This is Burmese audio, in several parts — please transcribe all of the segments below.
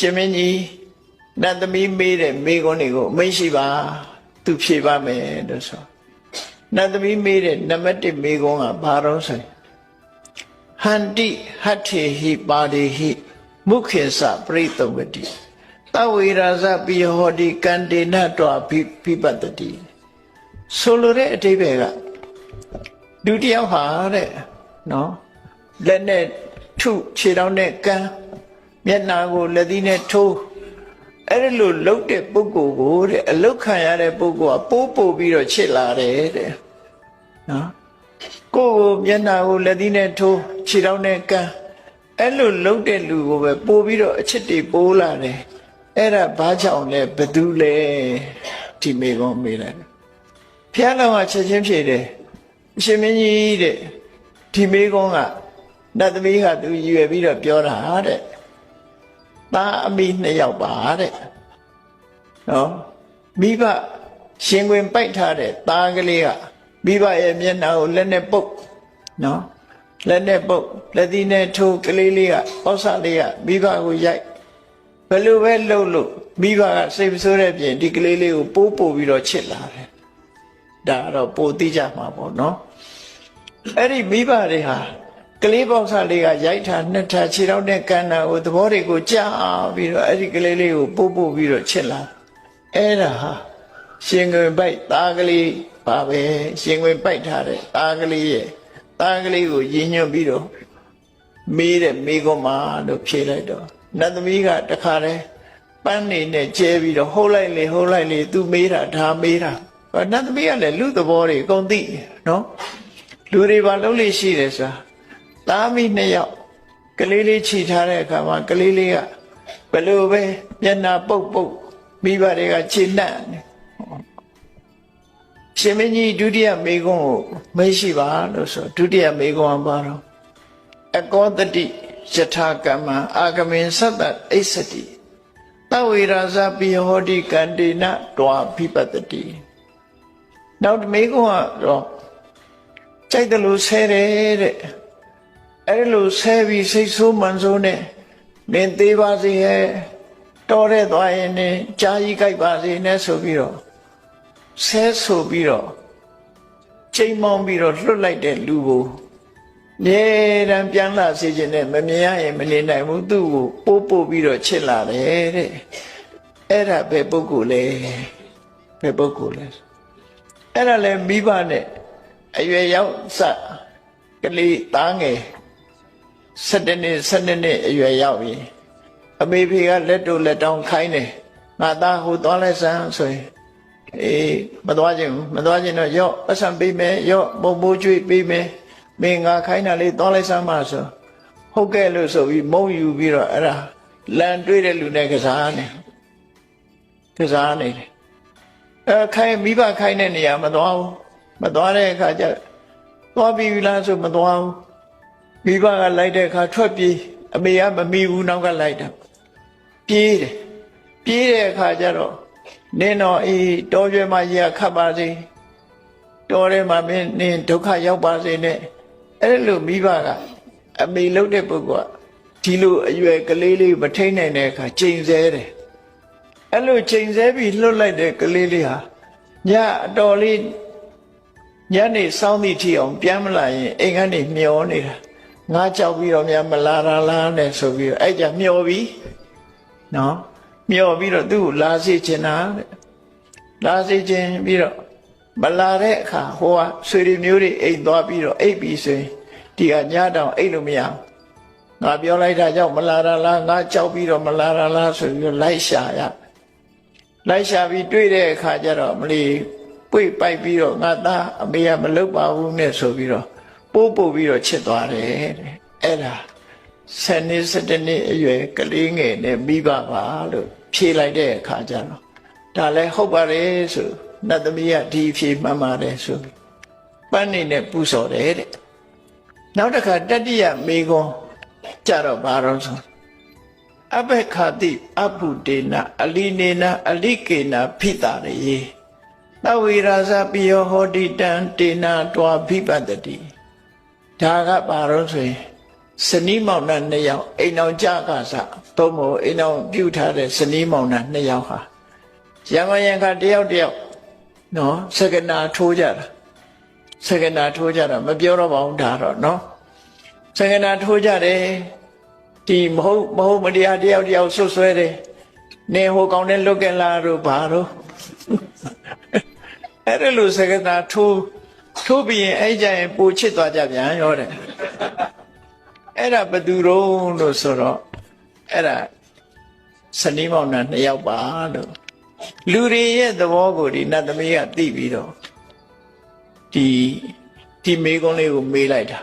ရှင်မင်းကြီးနတ်သမီးမေးတဲ့မေးခွန်းတွေကိုအမိန့်ရှိပါ သူဖြေပါမယ်လို့ဆိုနတ်သမီးမေးတဲ့နံပါတ်1မေးခွန်းကဘာတော့ဆိုရင်ဟန္တိဟတ္ထေဟိပါတိဟိမုခေသပရိတုဝတိတဝေရာဇပိယဟောတိကန္တေနတောဘိပိပတ္တိဆိုလိုတဲ့အတိပ္ပယ်ကဒုတိယဟာတဲ့နော်လက်နဲ့ထုခြေထောက်နဲ့ကမ်း မျက်နာကိုလက်သီးနဲ့ထိုးအဲ့ဒီလိုလှုပ်တဲ့ပုဂ္ဂိုလ်ကိုတဲ့အလုတ်ခံရတဲ့ပုဂ္ဂိုလ်ကပိုးပို့ပြီးတော့ချစ်လာတယ်တဲ့နော်ကိုယ်ကိုမျက်နာကိုလက်သီးနဲ့ထိုးခြေထောက်နဲ့ကမ်းအဲ့လိုလှုပ်တဲ့လူကိုပဲပို့ပြီးတော့အချစ်တွေပိုးလာတယ်အဲ့ဒါဘာကြောင့်လဲဘသူလဲဒီမေကောမေးလိုက်တယ်ဖျားလောင်ကချက်ချင်းဖြေတယ်အရှင်မင်းကြီးတဲ့ဒီမေကောကနတ်သမီးကသူရည်ရွယ်ပြီးတော့ပြောတာတဲ့ သားအမိနှစ်ယောက်ပါတဲ့နော်မိဘရှင်ခွင်ပိုက်ထားတဲ့သားကလေးကမိဘရဲ့မျက်နှာကိုလက်နဲ့ပုတ်နော်လက်နဲ့ပုတ်လက်သီးနဲ့ထိုးကလေးလေးကပောက်ဆလေးကမိဘကိုရိုက်ဘယ်လိုပဲလှုပ်လို့မိဘကစိတ်မဆိုးတဲ့ပြင်ဒီကလေးလေးကိုပိုးပို့ပြီးတော့ချစ်လာတယ်ဒါကတော့ပိုသိကြမှာပေါ့နော်အဲ့ဒီမိဘတွေဟာ ကလေးပေါက်ဆလေးကရိုက်ထားနှစ်ထပ်ခြေထောက်နဲ့ကန်တာကိုသဘောတွေကိုကြားပြီးတော့အဲ့ဒီကလေးလေးကိုပို့ပို့ပြီးတော့ချစ်လာအဲ့ဒါဟာရှင်ခွင်ပိုက်သားကလေးပါပဲရှင်ခွင်ပိုက်ထားတဲ့သားကလေးရဲ့သားကလေးကိုရည်ညွှန်းပြီးတော့မေးတဲ့မေးခွန်းမှာလို့ဖြေလိုက်တော့နတ်သမီးကတခါတည်းပန်းနေနဲ့ကျဲပြီးတော့ဟုတ်လိုက်လေဟုတ်လိုက်လေသူမေးတာဒါမေးတာနတ်သမီးကလည်းလူသဘောတွေအကုန်သိနော်လူတွေဘာလုပ်လို့ရှိတယ်ဆိုတာ သားမိနှစ်ယောက်ကလေးလေးခြိထားတဲ့အခါမှာကလေးလေးကဘယ်လိုပဲမျက်နှာပုတ်ပုတ်မိဘတွေကခြေနှံ့တယ်ရှင်မင်းကြီးဒုတိယမေကွန်းကိုမေးရှိပါလို့ဆိုဒုတိယမေကွန်းကပါတော့အကောတတိယထာကမ္မအာဂမင်သတ္တအိစတိတဝေရာဇပိဟောတိကန္တေနတွာဖိပတ္တိနောက်မေကွန်းကတော့ကြိုက်တယ်လို့ဆဲတယ်တဲ့ အဲ့လိုဆဲပြီးစိတ်ဆိုးမှန်ဆိုးနဲ့နင်သေးပါစေဟဲ့တော်တဲ့သွားရင်နင်ကြာကြီးကြိုက်ပါစေနဲ့ဆိုပြီးတော့ဆဲဆိုပြီးတော့ချိန်မောင်းပြီးတော့လွတ်လိုက်တဲ့လူကိုမြဲတမ်းပြန်လာစေခြင်းနဲ့မမြင်ရရင်မနေနိုင်ဘူးသူ့ကိုပိုးပို့ပြီးတော့ချစ်လာတယ်တဲ့အဲ့ဒါပဲပုဂ္ဂိုလ်လဲပဲပုဂ္ဂိုလ်လဲအဲ့ဒါလဲမိဘနဲ့အရွယ်ရောက်စကလေးသားငယ် 7နှစ်7နှစ်အရွယ်ရောက်ပြီအမေဖေကလက်တို့လက်တောင်းခိုင်းတယ်ငါသားဟိုသွားလဲစမ်းဆိုရင်အေးမသွားခြင်းဘူးမသွားခြင်းတော့ရော့အဆံပေးမယ်ရော့ပုံပိုးကျွေးပေးမယ်မင်းငါခိုင်းတာလေးသွားလဲစမ်းပါဆိုဟုတ်ကဲ့လို့ဆိုပြီးမုံယူပြီးတော့အဲ့ဒါလန်တွေးတဲ့လူနဲ့ကစားနေကစားနေတယ်အဲခိုင်းမိဘခိုင်းတဲ့နေရာမသွားဘူးမသွားတဲ့အခါကျသွားပြီလားဆိုမသွားဘူး မိဘကလိုက်တဲ့အခါထွက်ပြေးအမေကမမီဘူးနောက်ကလိုက်တာပြေးတယ်ပြေးတဲ့အခါကျတော့နင်းတော့အေးတောကျွဲမှာရခတ်ပါစေတောထဲမှာမင်းနင်းဒုက္ခရောက်ပါစေနဲ့အဲ့လိုမိဘကအမေလုပ်တဲ့ပုဂ္ဂိုလ်ကဒီလိုအရွယ်ကလေးလေးမထိန်နိုင်တဲ့အခါချိန်ဆတယ်အဲ့လိုချိန်ဆပြီးလှုပ်လိုက်တဲ့ကလေးလေးဟာညအတော်လေးညနေစောင်းသည့်ထိအောင်ပြန်မလာရင်အိမ်ကနေမျောနေတာ ငါကြောက်ပြီးတော့များမလာတာလားနဲ့ဆိုပြီးတော့အဲ့ကြမျောပြီးနော်မျောပြီးတော့သူ့ကိုလာစေချင်တာတဲ့လာစေချင်ပြီးတော့မလာတဲ့အခါဟိုကဆွေတွေမျိုးတွေအိမ်သွားပြီးတော့အိပ်ပြီးဆိုရင်ဒီကညတောင်အိပ်လို့မရဘူးငါပြောလိုက်တာကြောင့်မလာတာလားငါကြောက်ပြီးတော့မလာတာလားဆိုပြီးတော့လိုက်ရှာရလိုက်ရှာပြီးတွေ့တဲ့အခါကျတော့မလီပွေပိုက်ပြီးတော့ငါသားအမေကမလုပ်ပါဘူးနဲ့ဆိုပြီးတော့ ပိုးပို့ပြီးတော့ချစ်သွားတယ်တဲ့အဲ့ဒါဆယ်နှစ်စတနှစ်အရွယ်ကလေးငယ်နဲ့မိဘပါလို့ဖြေလိုက်တဲ့အခါကျတော့ဒါလည်းဟုတ်ပါတယ်ဆိုနတ်သမီးကဒီဖြေမှန်ပါတယ်ဆိုပန်းနေနဲ့ပူစော်တယ်တဲ့နောက်တစ်ခါတတိယမေကွန်ကြတော့ဘာတော့ဆိုအဘခတိအဘုဒေနအလီနေနအလိကေနဖိတာရေသဝေရာဇပိယောဟောတိတံတေနာတွာဖိပတ္တိ ဒါကဘာလို့ဆိုရင်စနီးမောင်နှံနှစ်ယောက်အိမ်အောင်ကြကစားဘသုံးဖို့အိမ်အောင်ပြုထားတဲ့ဇနီးမောင်နှံနှစ်ယောက်ဟာရံမယံခါတယောက်တယောက်နော်စကနာထိုးကြတာစကနာထိုးကြတာမပြောတော့ပါဘူးဒါတော့နော်စကနာထိုးကြတယ်ဒီမဟုတ်မဟုတ်မတရားတယောက်တယောက်ဆွဆွဲတယ်နေဟိုကောင်းတဲ့လွတ်ကင်လာတို့ဘာတို့အဲ့ဒါလို့စကနာထိုး ထိုးပြီးရင်အဲ့ကြရင်ပူချစ်သွားကြပြန်ရောတဲ့အဲ့ဒါဘယ်သူတုံးလို့ဆိုတော့အဲ့ဒါစနီးမောင်နှံနှစ်ယောက်ပါလို့လူတွေရဲ့သဘောကိုဒီနတ်သမီးကသိပြီးတော့ဒီဒီမေကုန်းလေးကိုမေးလိုက်တာ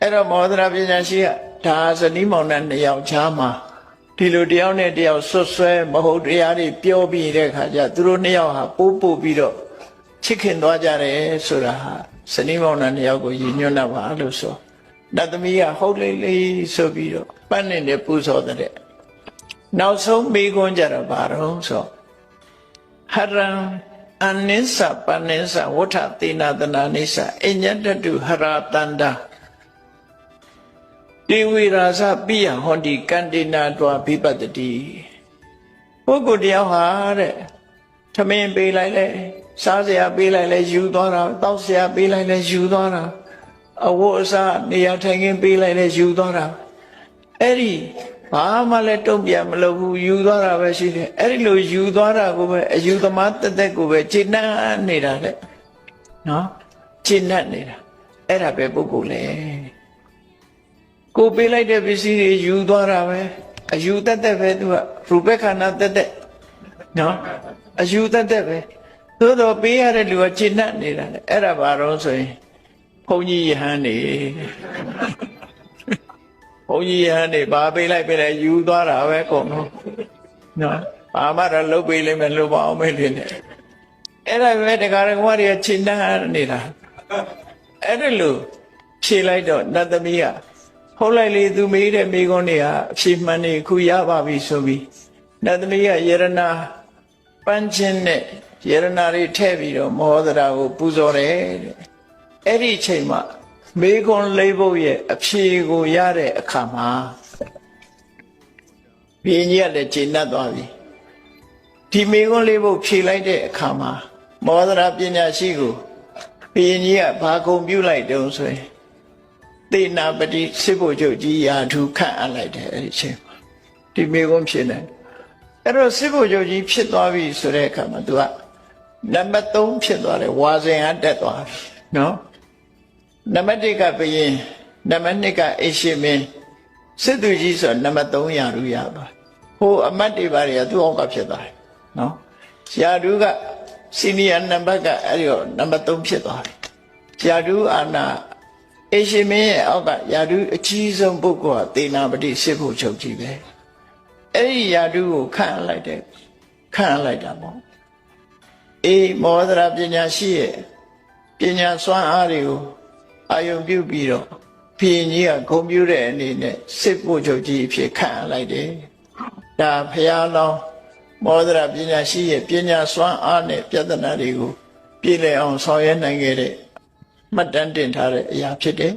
အဲ့တော့မောဒရာပညာရှိကဒါစနီးမောင်နှံနှစ်ယောက်ချားမှာဒီလိုတယောက်နဲ့တယောက်ဆွတ်ဆွဲမဟုတ်တရားတွေပြောပြီးတဲ့ခါကျသူတို့နှစ်ယောက်ဟာပိုးပို့ပြီးတော့ ချစ်ခင်သွားကြတယ်ဆိုတာဟာစနီးမောင်နှံနှစ်ယောက်ကိုရည်ညွှန်းတာပါလို့ဆိုနတ်သမီးကဟုတ်လေလေဆိုပြီးတော့ပတ်နေတဲ့ပူဇော်တဲ့နောက်ဆုံးမေကွန်းကြတော့ဘာတော့ဆိုဟရံအနိစ္စပနိစ္စဝဋ္ဌသေနတနာနိစ္စအညတတုဟရတန္တာဒေဝိရာဇပိယဟောတိကန္တိနာတွာဘိပတ္တိပုဂ္ဂိုလ်တယောက်ဟာတဲ့ထမင်းပေးလိုက်လဲ စားစရာပေးလိုက်လဲယူသွားတာတောက်စရာပေးလိုက်လဲယူသွားတာအဝတ်အစားနေရာထိုင်ခင်းပေးလိုက်လဲယူသွားတာအဲ့ဒီဘာမှလည်းတုံ့ပြန်မလုပ်ဘူးယူသွားတာပဲရှိတယ်အဲ့ဒီလိုယူသွားတာကိုပဲအယူသမားတက်တက်ကိုပဲခြေနှံ့နေတာတဲ့နော်ခြေနှံ့နေတာအဲ့ဒါပဲပုဂ္ဂိုလ်လေကိုပေးလိုက်တဲ့ပစ္စည်းတွေယူသွားတာပဲအယူတက်တက်ပဲသူကရူပခန္ဓာတက်တက်နော်အယူတက်တက်ပဲ သို့တော့ပေးရတဲ့လူကခြေနှံ့နေတာလေအဲ့ဒါဘာတော့ဆိုရင်ဘုန်းကြီးယဟန်နေဘုန်းကြီးယဟန်နေဘာပေးလိုက်ပေးလိုက်ယူသွားတာပဲကုန်တော့နော်ဘာမှတော့လုတ်ပေးလိမ့်မယ်လို့မအောင်မေးနေတယ်အဲ့ဒါပဲတရားတော်ကတွေကခြေနှံ့နေတာအဲ့ဒါလို့ဖြေလိုက်တော့နတ်သမီးကဟုတ်လိုက်လေသူမေးတဲ့မိကွန်းတွေဟာအဖြေမှန်နေခုရပါပြီဆိုပြီးနတ်သမီးကယရနာပန်းချင်းနဲ့ ယရနာတွေထည့်ပြီးတော့မောဒရာကိုပူဇော်တယ်တဲ့အဲ့ဒီအချိန်မှာမေကွန်းလေးဖို့ရဲ့အဖြေကိုရတဲ့အခါမှာဘင်းကြီးကလည်းကျေနပ်သွားပြီဒီမေကွန်းလေးဖို့ဖြေလိုက်တဲ့အခါမှာမောဒရာပညာရှိကိုဘင်းကြီးကဘာကုံပြုလိုက်တုံးဆိုရင်သေနာပတိစစ်ဖို့ချုပ်ကြီးယာထုခန့်အပ်လိုက်တယ်အဲ့ဒီအချိန်မှာဒီမေကွန်းဖြစ်နေအဲ့တော့စစ်ဖို့ချုပ်ကြီးဖြစ်သွားပြီဆိုတဲ့အခါမှာ तू က နံပါတ်3ဖြစ်သွားတယ်ဝါစဉ်ကတက်သွားပြီနော်နံပါတ်1ကဘယင်နံပါတ်2ကအိရှိမင်းစစ်သူကြီးဆိုနံပါတ်3ရာထူးရသွားဟိုအမတ်တွေပါတွေကသူ့အောက်ကဖြစ်သွားတယ်နော်ရာထူးကစီနီယာနံပါတ်ကအဲ့ဒီတော့နံပါတ်3ဖြစ်သွားတယ်ရာထူးအာနာအိရှိမင်းရဲ့အောက်ကရာထူးအကြီးဆုံးပုဂ္ဂိုလ်ကသေနာပတိစစ်ဖို့ချုပ်ကြီးပဲအဲ့ဒီရာထူးကိုခန့်လိုက်တယ်ခန့်လိုက်တာပေါ့ အေးမောဒရာပညာရှိရဲ့ပညာစွမ်းအားတွေကိုအာယုံပြုပြီးတော့ဘုရင်ကြီးကဂုံပြုတဲ့အနေနဲ့စစ်ဖို့ချုပ်ကြီးအဖြစ်ခန့်လိုက်တယ်ဒါဖရာလောင်းမောဒရာပညာရှိရဲ့ပညာစွမ်းအားနဲ့ပြဿနာတွေကို ပြည်လည်အောင်ဆောင်ရွက်နိုင်ခဲ့တဲ့မှတ်တမ်းတင်ထားတဲ့အရာဖြစ်တယ်